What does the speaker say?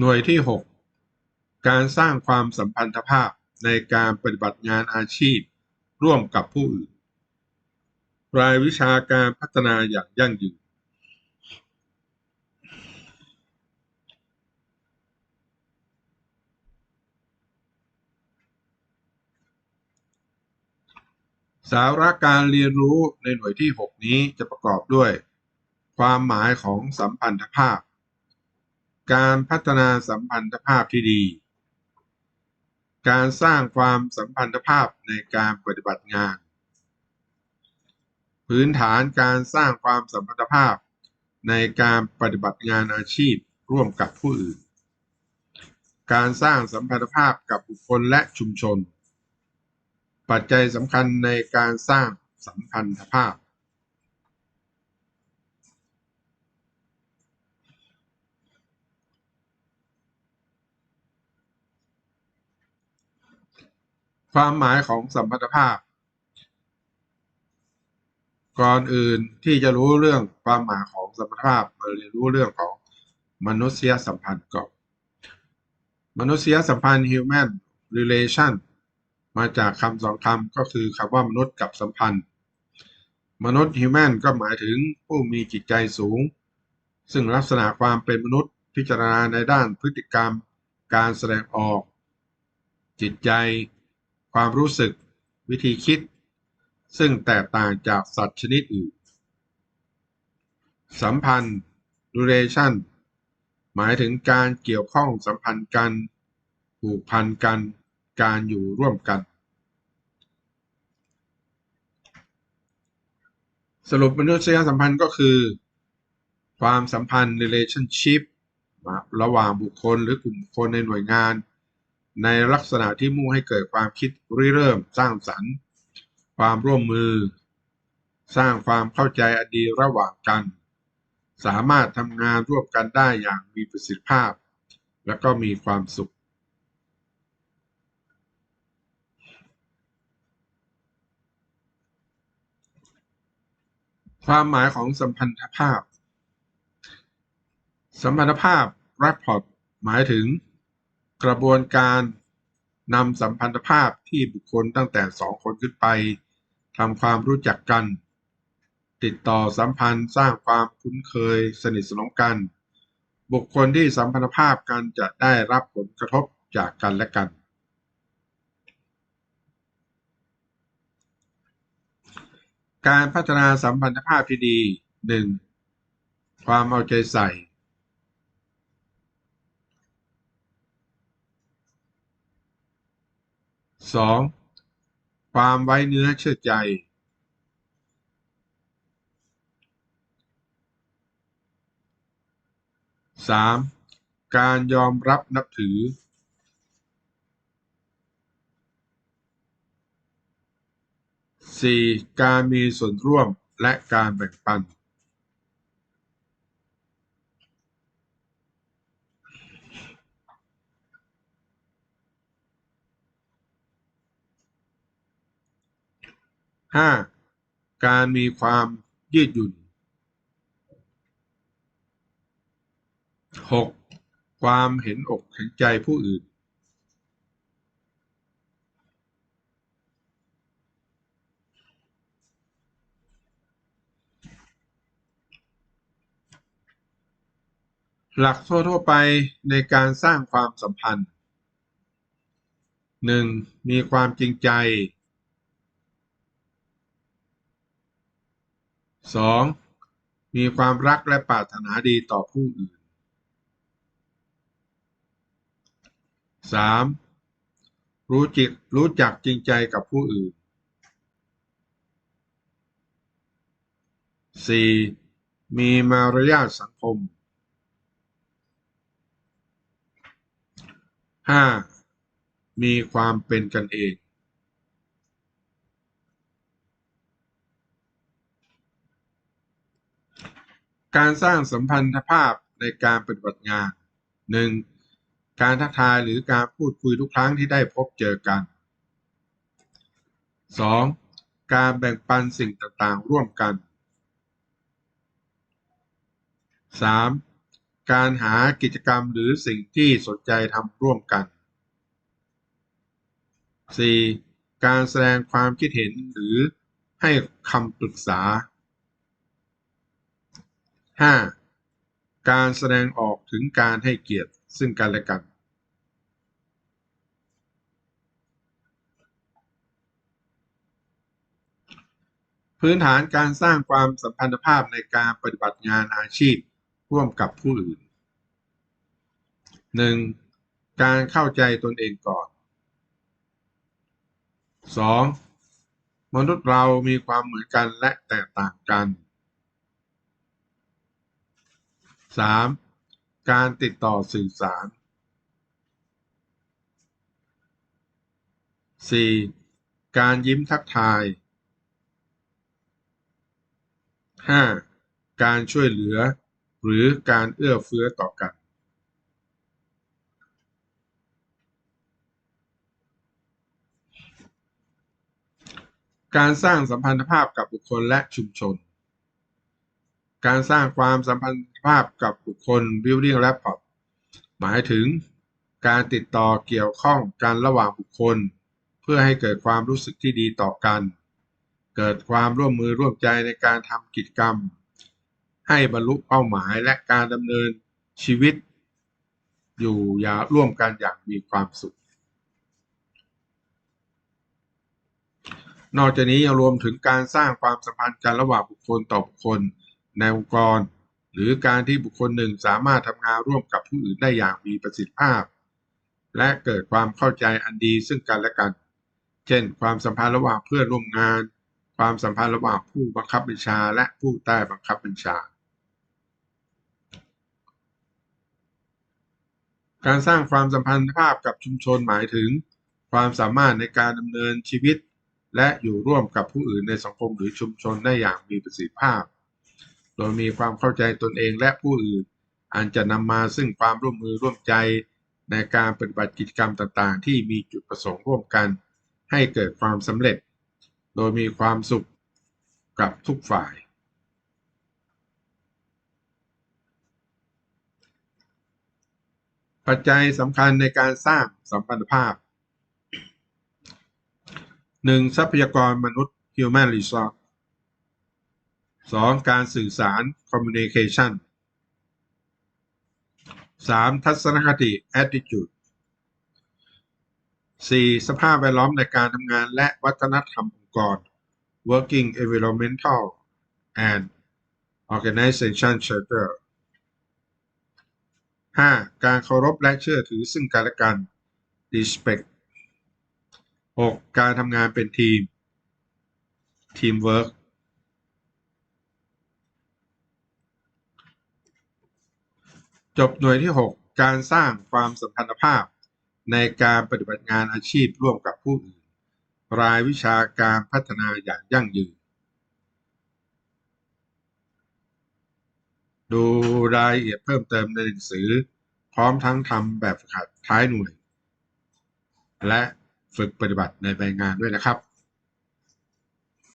หน่วยที่ 6 การสร้างความสัมพันธภาพในการปฏิบัติงานอาชีพ ร่วมกับผู้อื่น รายวิชาการพัฒนาอย่างยั่งยืน สาระการเรียนรู้ในหน่วยที่ 6 นี้จะประกอบด้วย ความหมายของสัมพันธภาพ การพัฒนาสัมพันธภาพที่ดี การสร้างความสัมพันธภาพในการปฏิบัติงาน พื้นฐานการสร้างความสัมพันธภาพในการปฏิบัติงานอาชีพร่วมกับผู้อื่น การสร้างสัมพันธภาพกับบุคคลและชุมชน ปัจจัยสำคัญในการสร้างสัมพันธภาพ ความหมายของสัมพันธภาพ ก่อนอื่นที่จะรู้เรื่องความหมายของสัมพันธภาพมาเรียนรู้เรื่องของมนุษยสัมพันธ์ก่อนมนุษยสัมพันธ์ human relation มาจากคำสองคำก็คือคำว่ามนุษย์กับสัมพันธ์ มนุษย์ human ก็หมายถึงผู้มีจิตใจสูง ซึ่งลักษณะความเป็นมนุษย์พิจารณาในด้านพฤติกรรม การแสดงออก จิตใจ ความรู้สึก วิธีคิด ซึ่งแตกต่างจากสัตว์ชนิดอื่น สัมพันธ์ relation หมายถึงการเกี่ยวข้องสัมพันธ์กัน ผูกพันกัน การอยู่ร่วมกัน สรุปมนุษยสัมพันธ์ก็คือ ความสัมพันธ์ relationship ระหว่างบุคคลหรือกลุ่มคนในหน่วยงาน ในลักษณะที่มุ่งให้เกิดความคิดริเริ่มสร้างสรรค์ ความร่วมมือ สร้างความเข้าใจอดีระหว่างกัน สามารถทำงานร่วมกันได้อย่างมีประสิทธิภาพ และก็มีความสุข ความหมายของสัมพันธภาพ สัมพันธภาพ rapport หมายถึง กระบวนการนำสัมพันธภาพที่บุคคลตั้งแต่สองคนขึ้นไปทำความรู้จักกัน ติดต่อสัมพันธ์สร้างความคุ้นเคยสนิทสนมกัน บุคคลที่สัมพันธภาพกันจะได้รับผลกระทบจากกันและกัน การพัฒนาสัมพันธภาพที่ดี 1. ความเอาใจใส่ 2. ความไว้เนื้อเชื่อใจ 3. การยอมรับนับถือ 4. การมีส่วนร่วมและการแบ่งปัน ห้าการมีความยืดหยุ่นหกความเห็นอกเห็นใจผู้อื่นหลักทั่วๆไปในการสร้างความสัมพันธ์ 1. มีความจริงใจ 2. มีความรักและปรารถนาดีต่อผู้อื่น 3. รู้จิตรู้จักจริงใจกับผู้อื่น 4. มีมารยาทสังคม 5. มีความเป็นกันเอง การสร้างสัมพันธภาพในการปฏิบัติงาน 1. การทักทายหรือการพูดคุยทุกครั้งที่ได้พบเจอกัน 2. การแบ่งปันสิ่งต่างๆ ร่วมกัน 3. การหากิจกรรมหรือสิ่งที่สนใจทำร่วมกัน 4. การแสดงความคิดเห็นหรือให้คำปรึกษา 5. การแสดงออกถึงการให้เกียรติซึ่งกันและกันพื้นฐานการสร้างความสัมพันธภาพในการปฏิบัติงานอาชีพร่วมกับผู้อื่น 1. การเข้าใจตนเองก่อน 2. มนุษย์เรามีความเหมือนกันและแตกต่างกัน 3. การติดต่อสื่อสาร 4. การยิ้มทักทาย 5. การช่วยเหลือ หรือการเอื้อเฟื้อต่อกันการสร้างสัมพันธภาพกับบุคคลและชุมชน การสร้างความสัมพันธภาพกับบุคคล building rapport หมายถึง การติดต่อเกี่ยวข้องกันระหว่างบุคคล เพื่อให้เกิดความรู้สึกที่ดีต่อกัน เกิดความร่วมมือร่วมใจในการทำกิจกรรม ให้บรรลุเป้าหมายและการดำเนินชีวิต อยู่อย่าร่วมกันอย่างมีความสุข นอกจากนี้ยังรวมถึงการสร้างความสัมพันธ์กันระหว่างบุคคลต่อบุคคล ในองค์กร หรือการที่บุคคลหนึ่งสามารถทำงานร่วมกับผู้อื่นได้อย่างมีประสิทธิภาพ และเกิดความเข้าใจอันดีซึ่งกันและกัน เช่น ความสัมพันธ์ระหว่างเพื่อนร่วมงาน ความสัมพันธ์ระหว่างผู้บังคับบัญชา และผู้ใต้บังคับบัญชา การสร้างความสัมพันธภาพกับชุมชนหมายถึง ความสามารถในการดำเนินชีวิตและอยู่ร่วมกับผู้อื่นในสังคมหรือชุมชนได้อย่างมีประสิทธิภาพ โดยมีความเข้าใจตนเองและผู้อื่น อันจะนำมาซึ่งความร่วมมือร่วมใจในการปฏิบัติกิจกรรมต่างๆ ที่มีจุดประสงค์ร่วมกัน ให้เกิดความสำเร็จ โดยมีความสุขกับทุกฝ่าย ปัจจัยสำคัญในการสร้างสัมพันธภาพ 1. ทรัพยากรมนุษย์ human resource 2. การสื่อสาร communication 3. ทัศนคติ attitude 4. สภาพแวดล้อมในการทำงานและวัฒนธรรมองค์กร working environmental and organization charter 5. การเคารพและเชื่อถือซึ่งกันและกัน respect 6. การทำงานเป็นทีม teamwork จบหน่วยที่ 6 การสร้างความสัมพันธภาพ ในการปฏิบัติงานอาชีพร่วมกับผู้อื่น รายวิชาการพัฒนาอย่างยั่งยืน ดูรายละเอียดเพิ่มเติมในหนังสือ พร้อมทั้งทำแบบฝึกหัดท้ายหน่วย และฝึกปฏิบัติในใบงานด้วยนะครับ